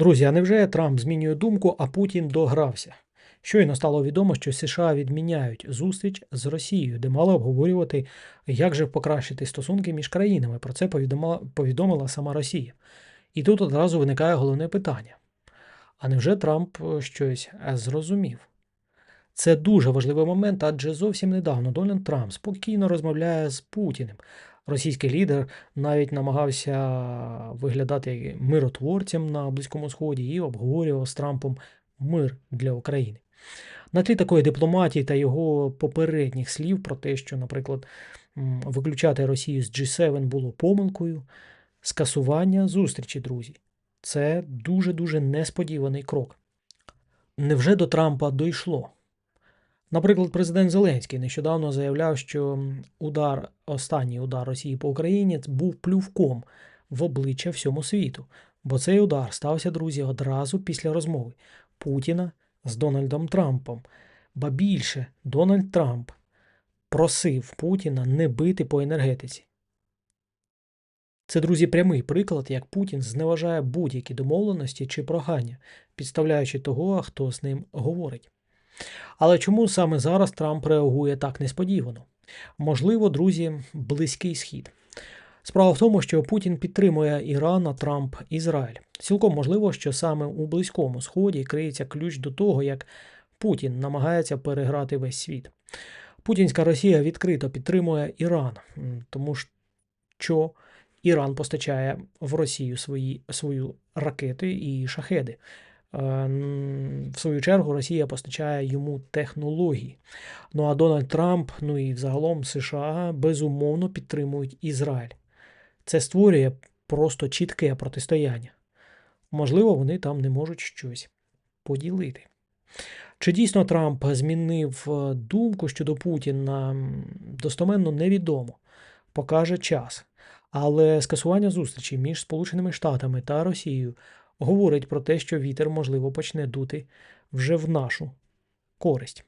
Друзі, а невже Трамп змінює думку, а Путін догрався? Щойно стало відомо, що США відміняють зустріч з Росією, де мали обговорювати, як же покращити стосунки між країнами. Про це повідомила, повідомила сама Росія. І тут одразу виникає головне питання: а невже Трамп е, щось е, зрозумів? Це дуже важливий момент, адже зовсім недавно Дональд Трамп спокійно розмовляє з Путіним. Російський лідер навіть намагався виглядати миротворцем на Близькому Сході і обговорював з Трампом мир для України. На тлі такої дипломатії та його попередніх слів про те, що, наприклад, виключати Росію з G7 було помилкою, скасування зустрічі, друзі. Це дуже-дуже несподіваний крок. Невже до Трампа дійшло? Наприклад, президент Зеленський нещодавно заявляв, що удар, останній удар Росії по Україні був плювком в обличчя всьому світу. Бо цей удар стався, друзі, одразу після розмови Путіна з Дональдом Трампом. Ба більше, Дональд Трамп просив Путіна не бити по енергетиці. Це, друзі, прямий приклад, як Путін зневажає будь-які домовленості чи прохання, підставляючи того, хто з ним говорить. Але чому саме зараз Трамп реагує так несподівано? Можливо, друзі, близький схід. Справа в тому, що Путін підтримує Іран, а Трамп Ізраїль. Цілком можливо, що саме у близькому сході криється ключ до того, як Путін намагається переграти весь світ. Путінська Росія відкрито підтримує Іран, тому що Іран постачає в Росію свої, свою ракети і шахеди. Е, В свою чергу Росія постачає йому технології. Ну а Дональд Трамп, ну і взагалом США безумовно підтримують Ізраїль. Це створює просто чітке протистояння. Можливо, вони там не можуть щось поділити. Чи дійсно Трамп змінив е, думку щодо Путіна, достоменно невідомо. Покаже час. Але скасування зустрічі між Сполученими Штатами та Росією говорить про те, що вітер, можливо, почне дути вже в нашу користь.